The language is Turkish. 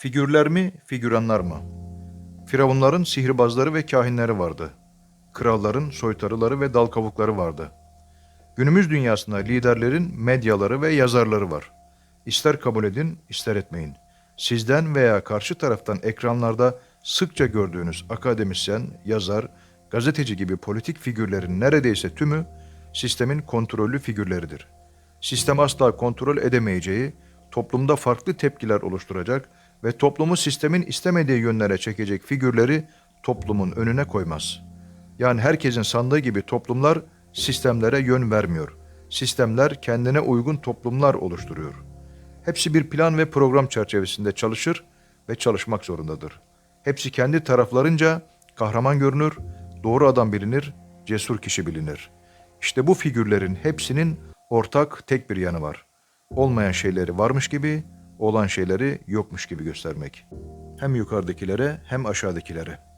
Figürler mi, figüranlar mı? Firavunların sihirbazları ve kahinleri vardı. Kralların soytarıları ve dal kavukları vardı. Günümüz dünyasında liderlerin medyaları ve yazarları var. İster kabul edin, ister etmeyin. Sizden veya karşı taraftan ekranlarda sıkça gördüğünüz akademisyen, yazar, gazeteci gibi politik figürlerin neredeyse tümü sistemin kontrollü figürleridir. Sistem asla kontrol edemeyeceği, toplumda farklı tepkiler oluşturacak ve toplumu sistemin istemediği yönlere çekecek figürleri toplumun önüne koymaz. Yani herkesin sandığı gibi toplumlar sistemlere yön vermiyor. Sistemler kendine uygun toplumlar oluşturuyor. Hepsi bir plan ve program çerçevesinde çalışır ve çalışmak zorundadır. Hepsi kendi taraflarınca kahraman görünür, doğru adam bilinir, cesur kişi bilinir. İşte bu figürlerin hepsinin ortak tek bir yanı var. Olmayan şeyleri varmış gibi, olan şeyleri yokmuş gibi göstermek. Hem yukarıdakilere hem aşağıdakilere.